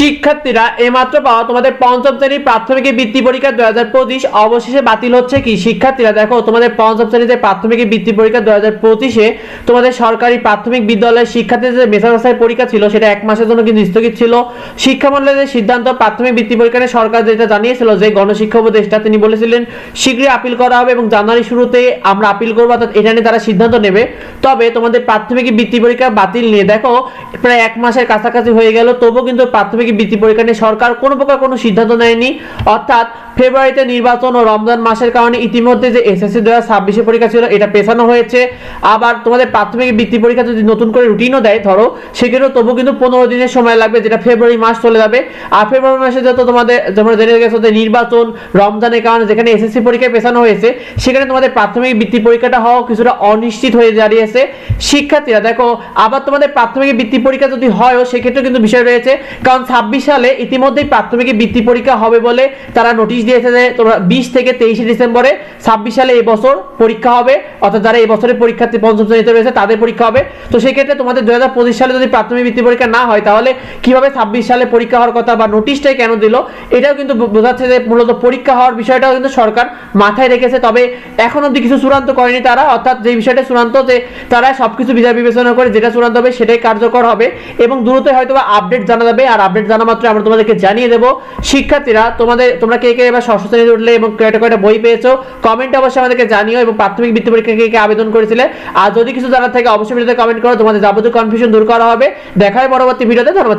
শিক্ষার্থীরা এইমাত্র পাওয়া তোমাদের পঞ্চম শ্রেণির প্রাথমিক বৃত্তি পরীক্ষা দু হাজার পঁচিশ। অবশেষে বাতিল হচ্ছে কি? শিক্ষার্থীরা, দেখো, তোমাদের পঞ্চম শ্রেণীতে প্রাথমিক বৃত্তি পরীক্ষা দু হাজার পঁচিশে তোমাদের সরকারি প্রাথমিক বিদ্যালয়ের শিক্ষার্থীদের যে মেসামেশাই পরীক্ষা ছিল, সেটা এক মাসের জন্য কিন্তু স্থগিত ছিল। শিক্ষা মন্ডলের সিদ্ধান্ত প্রাথমিক বৃত্তি পরীক্ষা নিয়ে সরকার যেটা জানিয়েছিল, যে গণশিক্ষা উপদেষ্টা তিনি বলেছিলেন, শীঘ্রই আপিল করা হবে এবং জানুয়ারি শুরুতে আমরা আপিল করব। অর্থাৎ এটা নিয়ে তারা সিদ্ধান্ত নেবে। তবে তোমাদের প্রাথমিক বৃত্তি পরীক্ষা বাতিল নিয়ে, দেখো, প্রায় এক মাসের কাছাকাছি হয়ে গেল, তবুও কিন্তু প্রাথমিক বৃত্তি পরীক্ষা নিয়ে সরকার কোনো প্রকার কোনো সিদ্ধান্ত নেয়নি। অর্থাৎ ফেব্রুয়ারিতে নির্বাচন ও রমজান মাসের কারণে ইতিমধ্যে যে এসএসসি দু হাজার পরীক্ষা ছিল, এটা পেছানো হয়েছে। আবার তোমাদের প্রাথমিক বৃত্তি পরীক্ষা যদি নতুন করে রুটিনও দেয়, ধরো সেক্ষেত্রে তবু কিন্তু পনেরো দিনের সময় লাগবে, যেটা ফেব্রুয়ারি মাস চলে যাবে। আর ফেব্রুয়ারি মাসে যত তোমাদের, তোমরা জেনে গেছো যে নির্বাচন, রমজানের কারণে যেখানে এসএসসি পরীক্ষায় পেছানো হয়েছে, সেখানে তোমাদের প্রাথমিক বৃত্তি পরীক্ষাটা হওয়া কিছুটা অনিশ্চিত হয়ে দাঁড়িয়েছে। শিক্ষার্থীরা, দেখো, আবার তোমাদের প্রাথমিক বৃত্তি পরীক্ষা যদি হয়ও সেক্ষেত্রে কিন্তু বিষয় রয়েছে। কারণ ছাব্বিশ সালে ইতিমধ্যেই প্রাথমিক বৃত্তি পরীক্ষা হবে বলে তারা নোটিশ যে তোমরা বিশ থেকে তেইশে ডিসেম্বরে। ছাব্বিশ সালে এই বছর পরীক্ষা হবে, অর্থাৎ যারা এই বছরের পরীক্ষার্থী পঞ্চম শ্রেণীতে রয়েছে, তাদের পরীক্ষা হবে। তো সেক্ষেত্রে তোমাদের দু হাজার পঁচিশ সালে যদি প্রাথমিক বৃত্তি পরীক্ষা না হয়, তাহলে কীভাবে ছাব্বিশ সালে পরীক্ষা হওয়ার কথা বা নোটিশটাই কেন দিল, এটাও কিন্তু বোঝাচ্ছে যে মূলত পরীক্ষা হওয়ার বিষয়টাও কিন্তু সরকার মাথায় রেখেছে। তবে এখন অব্দি কিছু চূড়ান্ত করেনি তারা, অর্থাৎ যে বিষয়টা চূড়ান্ত যে তারা সবকিছু বিচার বিবেচনা করে যেটা চূড়ান্ত হবে সেটাই কার্যকর হবে এবং দ্রুত হয়তো আপডেট জানা যাবে। আর আপডেট জানা মাত্র আমরা তোমাদেরকে জানিয়ে দেবো। শিক্ষার্থীরা, তোমাদের তোমরা কে কে এবার ষষ্ঠ শ্রেণীতে উঠলে এবং কয়টা কয়টা বই পেয়েছ কমেন্ট অবশ্যই আমাদেরকে জানিও এবং প্রাথমিক বৃত্তি পরীক্ষা কে কে আবেদন করেছিলে। আর যদি কিছু জানার থাকে, অবশ্যই ভিডিওতে কমেন্ট করো, তোমাদের যাবতীয় কনফিউশন দূর করা হবে। দেখা হয় পরবর্তী ভিডিওতে, ধন্যবাদ